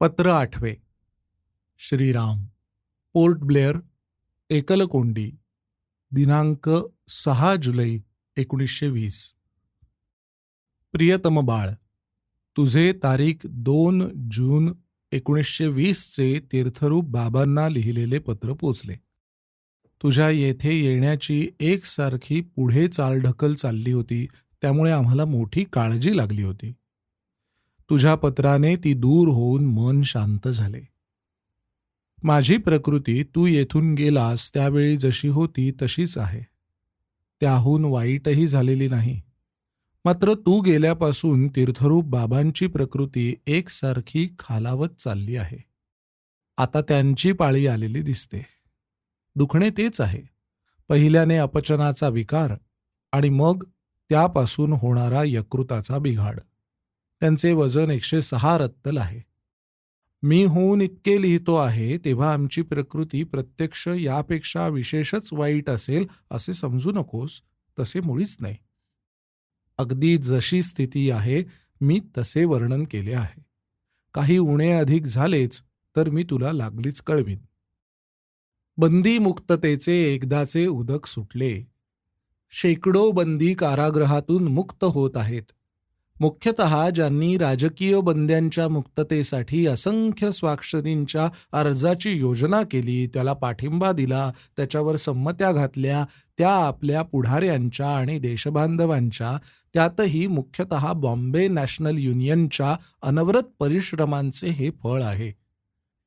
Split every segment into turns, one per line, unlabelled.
पत्र आठवे. श्रीराम. पोर्ट ब्लेअर एकलकोंडी दिनांक सहा जुलै एकोणीसशे वीस. प्रियतम बाळ तुझे तारीख दोन जून एकोणीसशे वीसचे तीर्थरूप बाबांना लिहिलेले पत्र पोचले. तुझ्या येथे येण्याची एकसारखी पुढे चालढकल चालली होती त्यामुळे आम्हाला मोठी काळजी लागली होती. तुझ्या पत्राने ती दूर होऊन मन शांत झाले. माझी प्रकृती तू येथून गेलास त्यावेळी जशी होती तशीच आहे. त्याहून वाईटही झालेली नाही. मात्र तू गेल्यापासून तीर्थरूप बाबांची प्रकृती एकसारखी खालावत चालली आहे. आता त्यांची पाळी आलेली दिसते. दुखणे तेच आहे. पहिल्याने अपचनाचा विकार आणि मग त्यापासून होणारा यकृताचा बिघाड. त्यांचे वजन एकशे सहा रत्तल आहे. मी होऊन इतके लिहितो आहे तेव्हा आमची प्रकृती प्रत्यक्ष यापेक्षा विशेषच वाईट असेल असे समजू नकोस तसे मुळीच नाही. अगदी जशी स्थिती आहे मी तसे वर्णन केले आहे. काही उणे अधिक झालेच तर मी तुला लागलीच कळवीन. बंदी मुक्ततेचे एकदाचे उदक सुटले. शेकडो बंदी कारागृहातून मुक्त होत आहेत. मुख्यतः ज्यांनी राजकीय बंद्यांच्या मुक्ततेसाठी असंख्य स्वाक्षरींच्या अर्जाची योजना केली त्याला पाठिंबा दिला त्याच्यावर संमत्या घातल्या त्या आपल्या पुढाऱ्यांच्या आणि देशबांधवांच्या त्यातही मुख्यतः बॉम्बे नॅशनल युनियनच्या अनवरत परिश्रमांचे हे फळ आहे.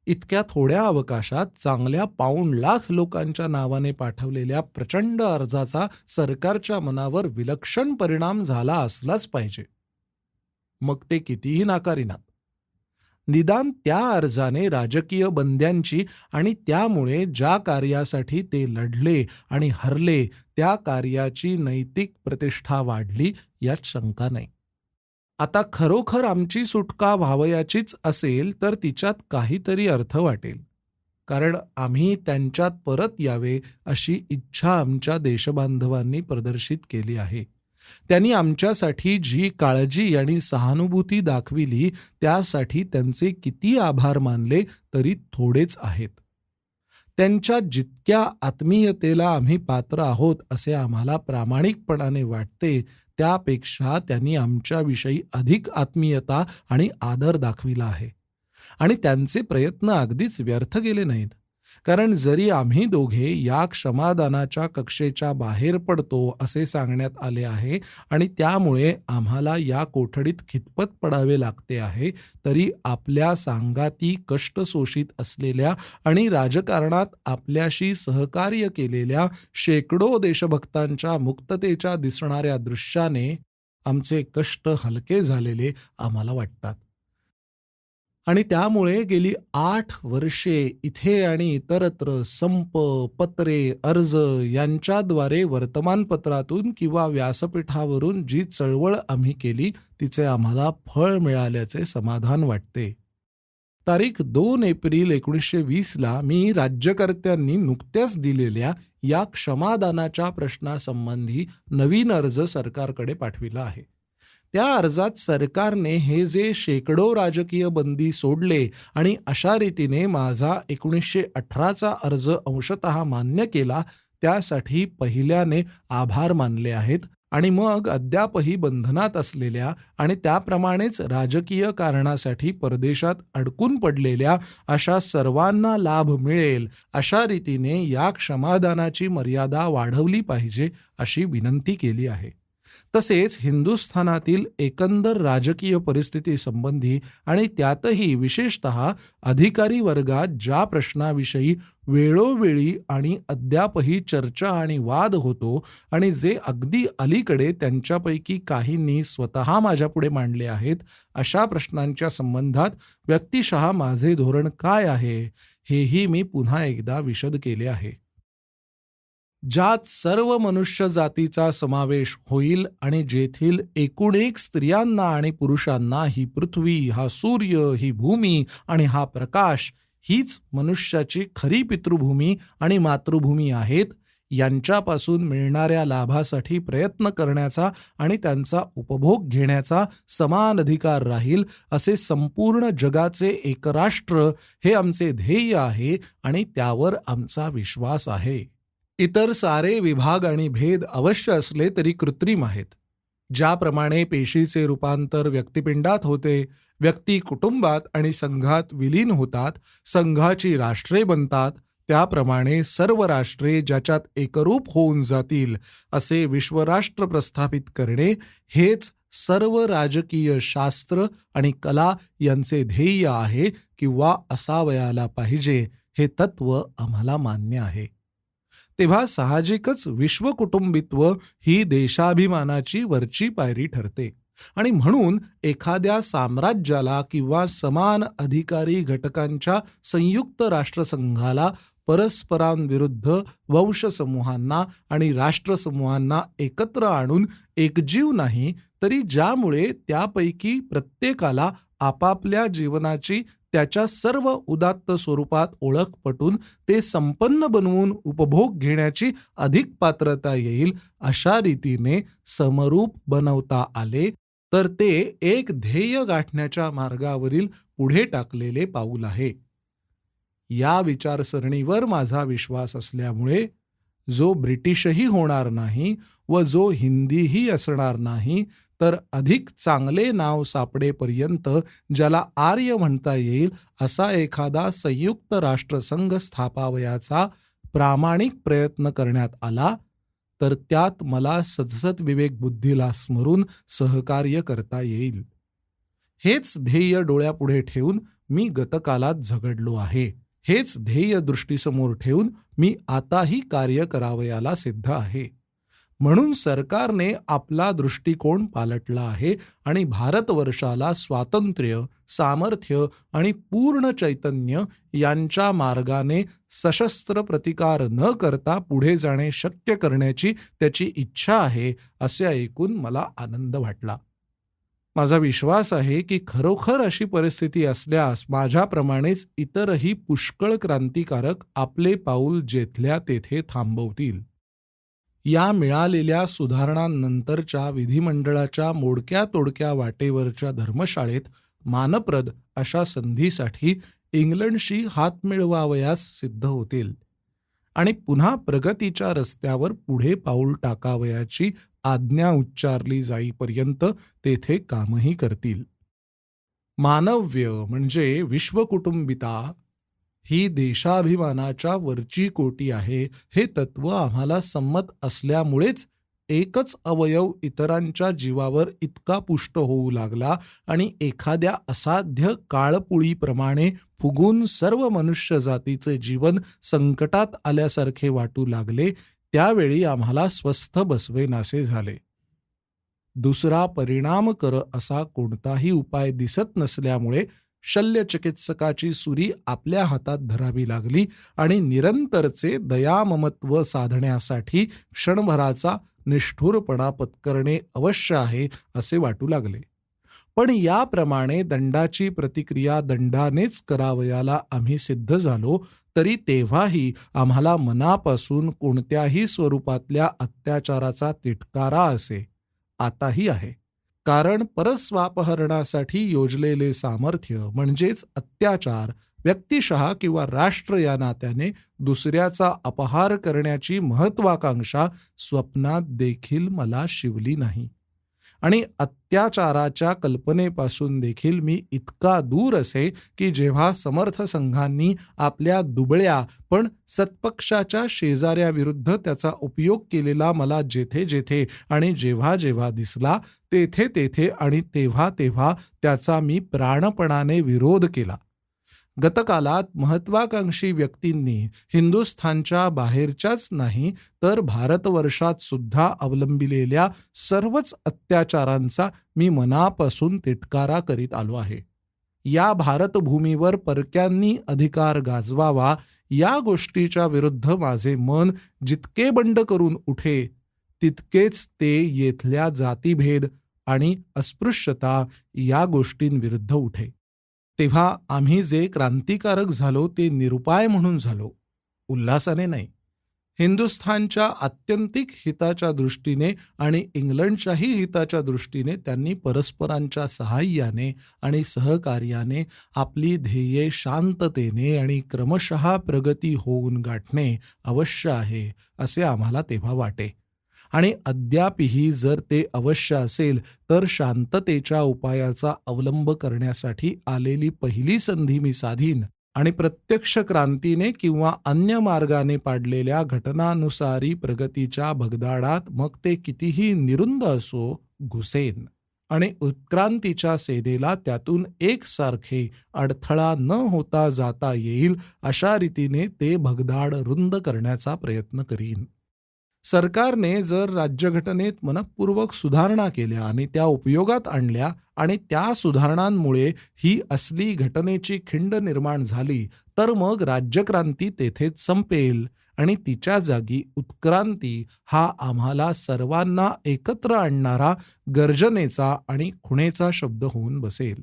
इतक्या थोड्या अवकाशात चांगल्या पाऊण लाख लोकांच्या नावाने पाठवलेल्या प्रचंड अर्जाचा सरकारच्या मनावर विलक्षण परिणाम झाला असलाच पाहिजे. मग ते कितीही नाकारिनात निदान त्या अर्जाने राजकीय बंद्यांची आणि त्यामुळे ज्या कार्यासाठी ते लढले आणि हरले त्या कार्याची नैतिक प्रतिष्ठा वाढली यात शंका नाही. आता खरोखर आमची सुटका व्हावयाचीच असेल तर तिच्यात काहीतरी अर्थ वाटेल. कारण आम्ही त्यांच्यात परत यावे अशी इच्छा आमच्या देशबांधवांनी प्रदर्शित केली आहे. त्यांनी आमच्यासाठी जी काळजी आणि सहानुभूती दाखविली त्यासाठी त्यांचे किती आभार मानले तरी थोडेच आहेत. त्यांच्या जितक्या आत्मीयतेला आम्ही पात्र आहोत असे आम्हाला प्रामाणिकपणाने वाटते त्यापेक्षा त्यांनी आमच्याविषयी अधिक आत्मीयता आणि आदर दाखविला आहे. आणि त्यांचे प्रयत्न अगदीच व्यर्थ गेले नाहीत. कारण जरी आम्ही दोघे या क्षमादानाच्या कक्षेच्या बाहेर पडतो असे सांगण्यात आले आहे आणि त्यामुळे आम्हाला या कोठडीत खितपत पडावे लागते आहे तरी आपल्या सांगाती कष्ट शोषित असलेल्या आणि राजकारणात आपल्याशी सहकार्य केलेल्या शेकडो देशभक्तांच्या मुक्ततेच्या दिसणाऱ्या दृश्याने आमचे कष्ट हलके झालेले आम्हाला वाटतात. आणि त्यामुळे गेली आठ वर्षे इथे आणि इतरत्र संप पत्रे अर्ज यांच्याद्वारे वर्तमानपत्रातून किंवा व्यासपीठावरून जी चळवळ आम्ही केली तिचे आम्हाला फळ मिळाल्याचे समाधान वाटते. तारीख दोन एप्रिल एकोणीसशे वीसला मी राज्यकर्त्यांनी नुकत्याच दिलेल्या या क्षमादानाच्या प्रश्नासंबंधी नवीन अर्ज सरकारकडे पाठविला आहे. त्या अर्जात सरकारने हे जे शेकडो राजकीय बंदी सोडले आणि अशा रीतीने माझा एकोणीसशे अठराचा अर्ज अंशतः मान्य केला त्यासाठी पहिल्याने आभार मानले आहेत आणि मग अद्यापही बंधनात असलेल्या आणि त्याप्रमाणेच राजकीय कारणासाठी परदेशात अडकून पडलेल्या अशा सर्वांना लाभ मिळेल अशा रीतीने या क्षमादानाची मर्यादा वाढवली पाहिजे अशी विनंती केली आहे. तसेच हिंदुस्थानातील एकंदर राजकीय परिस्थिती संबंधी आणि त्यातही विशेषत अधिकारी वर्गात ज्या प्रश्नाविषयी वेळोवेळी आणि अद्यापही चर्चा आणि वाद होतो आणि जे अगदी अलीकडे त्यांच्यापैकी काहींनी स्वतः माझ्यापुढे मांडले आहेत अशा प्रश्नांच्या संबंधात व्यक्तिशः माझे धोरण काय आहे हेही मी पुन्हा एकदा विशद केले आहे. ज्यात सर्व मनुष्य जातीचा समावेश होईल आणि जेथील एकूण एक स्त्रियांना आणि पुरुषांना ही पृथ्वी हा सूर्य ही भूमी आणि हा प्रकाश हीच मनुष्याची खरी पितृभूमी आणि मातृभूमी आहेत यांच्यापासून मिळणाऱ्या लाभासाठी प्रयत्न करण्याचा आणि त्यांचा उपभोग घेण्याचा समान अधिकार राहील असे संपूर्ण जगाचे एकराष्ट्र हे आमचे ध्येय आहे आणि त्यावर आमचा विश्वास आहे. इतर सारे विभाग आणि भेद अवश्य असले तरी कृत्रिम आहेत. ज्याप्रमाणे पेशीचे रूपांतर व्यक्तिपिंडात होते व्यक्ती कुटुंबात आणि संघात विलीन होतात संघाची राष्ट्रे बनतात त्याप्रमाणे सर्व राष्ट्रे ज्याच्यात एकरूप होऊन जातील असे विश्वराष्ट्र प्रस्थापित करणे हेच सर्व राजकीय शास्त्र आणि कला यांचे ध्येय आहे किंवा असावयाला पाहिजे हे तत्व आम्हाला मान्य आहे. तेव्हा साहजिकच विश्वकुटुंबित्व ही देशाभिमानाची वरची पायरी ठरते. आणि म्हणून एखाद्या साम्राज्याला किंवा समान अधिकारी घटकांच्या संयुक्त राष्ट्रसंघाला परस्परांविरुद्ध वंशसमूहांना आणि राष्ट्रसमूहांना एकत्र आणून एकजीव नाही तरी ज्यामुळे त्यापैकी प्रत्येकाला आपापल्या जीवनाची त्याच्या सर्व उदात्त स्वरूपात ओळख पटून ते संपन्न बनवून उपभोग घेण्याची अधिक पात्रता येईल अशा रीतीने समरूप बनवता आले तर ते एक ध्येय गाठण्याच्या मार्गावरील पुढे टाकलेले पाऊल आहे. या विचारसरणीवर माझा विश्वास असल्यामुळे जो ब्रिटिशही होणार नाही व जो हिंदीही असणार नाही तर अधिक चांगले नाव सापडेपर्यंत ज्याला आर्य म्हणता येईल असा एखादा संयुक्त राष्ट्रसंघ स्थापावयाचा प्रामाणिक प्रयत्न करण्यात आला तर त्यात मला सदसत विवेक बुद्धीला स्मरून सहकार्य करता येईल. हेच ध्येय डोळ्यापुढे ठेवून मी गतकालात झगडलो आहे. हेच ध्येय दृष्टीसमोर ठेवून मी आताही कार्य करावयाला सिद्ध आहे. म्हणून सरकारने आपला दृष्टिकोन पालटला आहे आणि भारतवर्षाला स्वातंत्र्य सामर्थ्य आणि पूर्ण चैतन्य यांच्या मार्गाने सशस्त्र प्रतिकार न करता पुढे जाणे शक्य करण्याची त्याची इच्छा आहे असे ऐकून मला आनंद वाटला. माझा विश्वास आहे की खरोखर अशी परिस्थिती असल्यास माझ्याप्रमाणेच इतरही पुष्कळ क्रांतिकारक आपले पाऊल जेथल्या तेथे थांबवतील. या मिळालेल्या सुधारणांनंतरच्या विधिमंडळाच्या मोडक्या तोडक्या वाटेवरच्या धर्मशाळेत मानप्रद अशा संधीसाठी इंग्लंडशी हात मिळवावयास सिद्ध होतील आणि पुन्हा प्रगतीच्या रस्त्यावर पुढे पाऊल टाकावयाची आज्ञा उच्चारली जाईपर्यंत तेथे कामही करतील. मानव्य म्हणजे विश्वकुटुंबिता. ही देशाभिमानाच्या वरची कोटी आहे हे तत्व आम्हाला संमत असल्यामुळेच एकच अवयव इतरांच्या जीवावर इतका पुष्ट होऊ लागला आणि एखाद्या असाध्य काळपुळीप्रमाणे फुगून सर्व मनुष्य जातीचे जीवन संकटात आल्यासारखे वाटू लागले त्यावेळी आम्हाला स्वस्थ बसवेनासे झाले. दुसरा परिणाम कर असा कोणताही उपाय दिसत नसल्यामुळे शल्यचिकित्सकाची सुरी आपल्या हातात धरावी लागली आणि निरंतरचे दयाममत्व साधण्यासाठी क्षणभराचा निष्ठुरपणा पत्करणे अवश्य आहे असे वाटू लागले. पण याप्रमाणे दंडाची प्रतिक्रिया दंडानेच करावयाला आम्ही सिद्ध झालो तरी तेव्हाही आम्हाला मनापासून कोणत्याही स्वरूपातल्या अत्याचाराचा तिटकारा असे. आताही आहे. कारण परस्वापहरणासाठी योजलेले सामर्थ्य म्हणजेच अत्याचार व्यक्तिशः किंवा राष्ट्र या नात्याने दुसऱ्याचा अपहार करण्याची महत्वाकांक्षा स्वप्नात देखील मला शिवली नाही. आणि अत्याचाराच्या कल्पनेपासून देखील मी इतका दूर असे की जेव्हा समर्थ संघांनी आपल्या दुबळ्या पण सत्पक्षाच्या शेजाऱ्याविरुद्ध त्याचा उपयोग केलेला मला जेथे जेथे आणि जेव्हा जेव्हा दिसला तेथे तेथे आणि तेव्हा तेव्हा त्याचा मी प्राणपणाने विरोध केला. गतकालात महत्वाकांक्षी व्यक्तींनी हिंदुस्थानच्या बाहेरच्याच नाही तर भारतवर्षात सुद्धा अवलंबिलेल्या सर्वच अत्याचारांचा मी मनापासून तिटकारा करीत आलो आहे. या भारतभूमीवर परक्यांनी अधिकार गाजवावा या गोष्टीच्या विरुद्ध माझे मन जितके बंड करून उठे तितकेच ते येथल्या जातीभेद आणि अस्पृश्यता या गोष्टींविरुद्ध उठे. तेव्हा आम्ही जे क्रांतिकारक झालो ते निरुपाय म्हणून झालो. उल्हासाने नाही. हिंदुस्थानच्या आत्यंतिक हिताच्या दृष्टीने आणि इंग्लंडच्याही हिताच्या दृष्टीने त्यांनी परस्परांच्या सहाय्याने आणि सहकार्याने आपली ध्येये शांततेने आणि क्रमशः प्रगती होऊन गाठणे अवश्य आहे असे आम्हाला तेव्हा वाटे. आणि अद्यापही जर ते अवश्य असेल तर शांततेच्या उपायाचा अवलंब करण्यासाठी आलेली पहिली संधी मी साधीन आणि प्रत्यक्ष क्रांतीने किंवा अन्य मार्गाने पाडलेल्या घटनानुसारी प्रगतीच्या भगदाडात मग ते कितीही निरुंद असो घुसेन. आणि उत्क्रांतीच्या सेनेला त्यातून एकसारखे अडथळा न होता जाता येईल अशा रीतीने ते भगदाड रुंद करण्याचा प्रयत्न करीन. सरकारने जर राज्यघटनेत मनपूर्वक सुधारणा केल्या आणि त्या उपयोगात आणल्या आणि त्या सुधारणांमुळे ही असली घटनेची खिंड निर्माण झाली तर मग राज्यक्रांती तेथेच संपेल आणि तिच्या जागी उत्क्रांती हा आम्हाला सर्वांना एकत्र आणणारा गर्जनेचा आणि खुणेचा शब्द होऊन बसेल.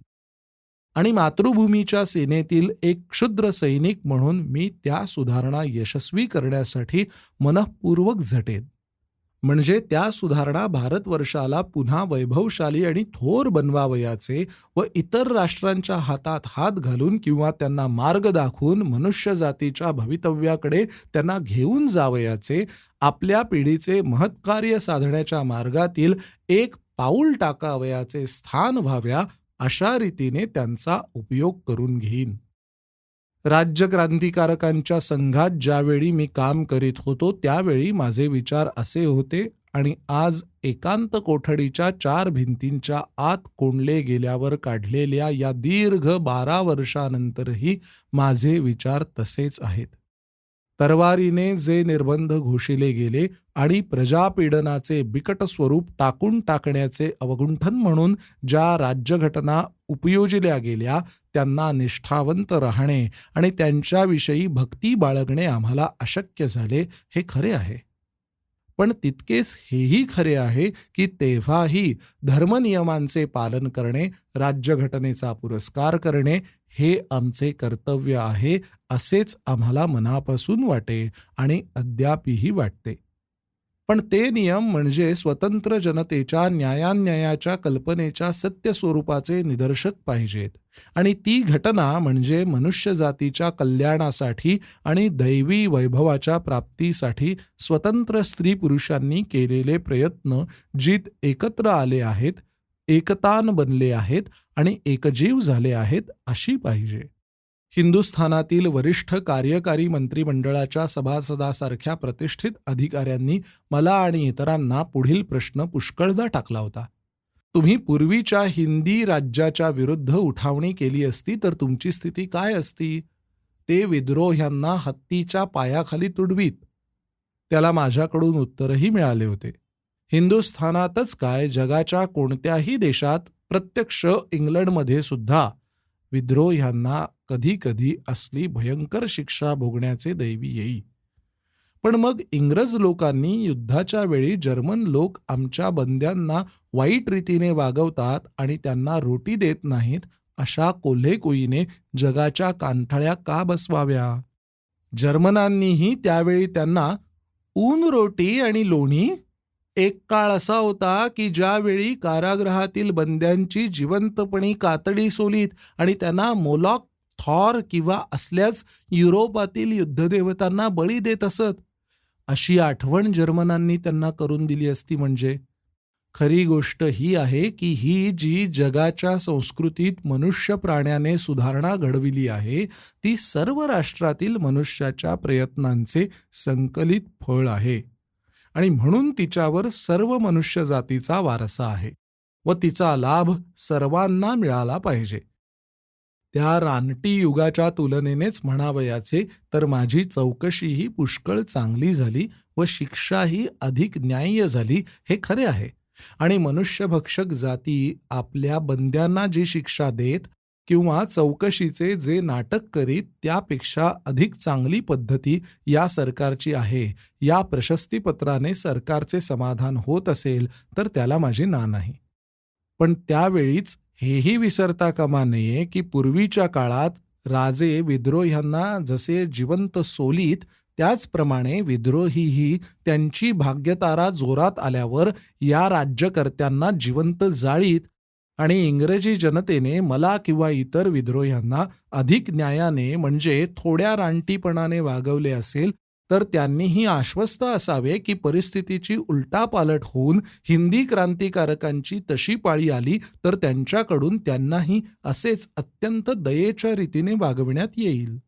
आणि मातृभूमीच्या सेनेतील एक क्षुद्र सैनिक म्हणून मी त्या सुधारणा यशस्वी करण्यासाठी मनपूर्वक झटेन. म्हणजे त्या सुधारणा भारतवर्षाला पुन्हा वैभवशाली आणि थोर बनवावयाचे व इतर राष्ट्रांच्या हातात हात घालून किंवा त्यांना मार्ग दाखवून मनुष्य जातीच्या भवितव्याकडे त्यांना घेऊन जावयाचे आपल्या पिढीचे महत्कार्य साधण्याच्या मार्गातील एक पाऊल टाकावयाचे स्थान व्हाव्या अशा रीतीने त्यांचा उपयोग करून घेईन. राज्य क्रांतिकारकांच्या संघात ज्यावेळी मी काम करीत होतो त्यावेळी माझे विचार असे होते आणि आज एकांत कोठडीच्या चार भिंतींच्या आत कोंडले गेल्यावर काढलेल्या या दीर्घ बारा वर्षानंतरही माझे विचार तसेच आहेत. तरवारीने जे निर्बंध घोषिले गेले आणि प्रजापीडनाचे बिकट स्वरूप टाकून टाकण्याचे अवगुंठन म्हणून ज्या राज्यघटना उपयोजिल्या गेल्या त्यांना निष्ठावंत राहणे आणि त्यांच्याविषयी भक्ती बाळगणे आम्हाला अशक्य झाले हे खरे आहे. पण तितकेच हेही खरे आहे की तेव्हाही धर्मनियमांचे पालन करणे राज्यघटनेचा पुरस्कार करणे हे आमचे कर्तव्य आहे असेच आम्हाला मनापासून वाटे आणि अद्यापही वाटते. पण ते नियम म्हणजे स्वतंत्र जनतेच्या न्यायान्यायाच्या कल्पनेच्या सत्य स्वरूपाचे निदर्शक पाहिजेत. आणि ती घटना म्हणजे मनुष्य जातीच्या कल्याणासाठी आणि दैवी वैभवाच्या प्राप्तीसाठी स्वतंत्र स्त्री पुरुषांनी केलेले प्रयत्न जीत एकत्र आले आहेत एकतान बनले आहेत आणि एकजीव झाले आहेत अशी पाहिजे. हिंदुस्थानातील वरिष्ठ कार्यकारी मंत्रिमंडळाच्या सभासदासारख्या प्रतिष्ठित अधिकाऱ्यांनी मला आणि इतरांना पुढील प्रश्न पुष्कळदा टाकला होता. तुम्ही पूर्वीच्या हिंदी राज्याच्या विरुद्ध उठावणी केली असती तर तुमची स्थिती काय असती? ते विद्रोह्यांना हत्तीच्या पायाखाली तुडवीत. त्याला माझ्याकडून उत्तरही मिळाले होते. हिंदुस्थानातच काय? जगाच्या कोणत्याही देशात प्रत्यक्ष इंग्लंडमध्ये सुद्धा विद्रोह्यांना कधी कधी असली भयंकर शिक्षा भोगण्याचे दैवी येई. पण मग इंग्रज लोकांनी युद्धाच्या वेळी जर्मन लोक आमच्या बंद्यांना वाईट रीतीने वागवतात आणि त्यांना रोटी देत नाहीत अशा कोल्हेकुईने जगाच्या कांठाळ्या का बसवाव्या? जर्मनांनीही त्यावेळी त्यांना ऊन रोटी आणि लोणी? एक काळ असा होता की ज्यावेळी कारागृहातील बंद्यांची जिवंतपणी कातडी सोलीत आणि त्यांना मोलॉक थॉर किंवा असल्याच युरोपातील युद्धदेवतांना बळी देत असत. अशी आठवण जर्मनांनी त्यांना करून दिली असती म्हणजे. खरी गोष्ट ही आहे की ही जी जगाच्या संस्कृतीत मनुष्य प्राण्याने सुधारणा घडविली आहे ती सर्व राष्ट्रातील मनुष्याच्या प्रयत्नांचे संकलित फळ आहे. आणि म्हणून तिच्यावर सर्व मनुष्य जातीचा वारसा आहे व तिचा लाभ सर्वांना मिळाला पाहिजे. त्या रानटी युगाच्या तुलनेनेच म्हणावयाचे तर माझी चौकशीही पुष्कळ चांगली झाली व शिक्षाही अधिक न्याय्य झाली हे खरे आहे. आणि मनुष्यभक्षक जाती आपल्या बंद्यांना जी शिक्षा देत किंवा चौकशीचे जे नाटक करीत त्यापेक्षा अधिक चांगली पद्धती या सरकारची आहे या प्रशस्तीपत्राने सरकारचे समाधान होत असेल तर त्याला माझी ना नाही. पण त्यावेळीच हेही विसरता कामा नये की पूर्वीच्या काळात राजे विद्रोह्यांना जसे जिवंत सोलीत त्याचप्रमाणे विद्रोहीही त्यांची भाग्यतारा जोरात आल्यावर या राज्यकर्त्यांना जिवंत जाळीत आणि इंग्रजी जनतेने मला किंवा इतर विद्रोह्यांना अधिक न्यायाने म्हणजे थोड्या रानटीपणाने वागवले असेल तर त्यांनीही आश्वस्त असावे की परिस्थितीची उलटापालट होऊन हिंदी क्रांतिकारकांची तशी पाळी आली तर त्यांच्याकडून त्यांनाही असेच अत्यंत दयेच्या रीतीने वागविण्यात येईल.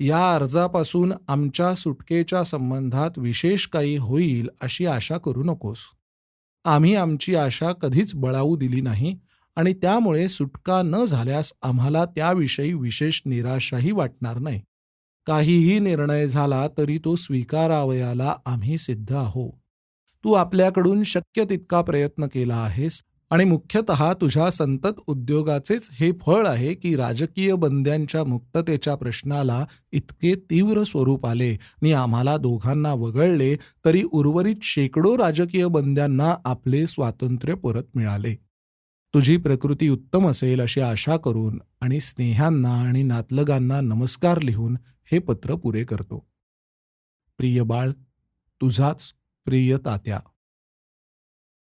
या अर्जापासून आमच्या सुटकेच्या संबंधात विशेष काही होईल अशी आशा करू नकोस. आम्ही आमची आशा कधीच बळावू दिली नाही आणि त्यामुळे सुटका न झाल्यास आम्हाला त्याविषयी विशेष निराशाही वाटणार नाही. काहीही निर्णय झाला तरी तो स्वीकारावयाला आम्ही सिद्ध आहो. तू आपल्याकडून शक्य तितका प्रयत्न केला आहेस आणि मुख्यतः तुझ्या संतत उद्योगाचेच हे फळ आहे की राजकीय बंद्यांच्या मुक्ततेच्या प्रश्नाला इतके तीव्र स्वरूप आले आणि आम्हाला दोघांना वगळले तरी उर्वरित शेकडो राजकीय बंद्यांना आपले स्वातंत्र्य परत मिळाले. तुझी प्रकृती उत्तम असेल अशी आशा करून आणि स्नेहांना आणि नातलगांना नमस्कार लिहून हे पत्र पुरे करतो. प्रिय बाळ तुझाच प्रिय तात्या.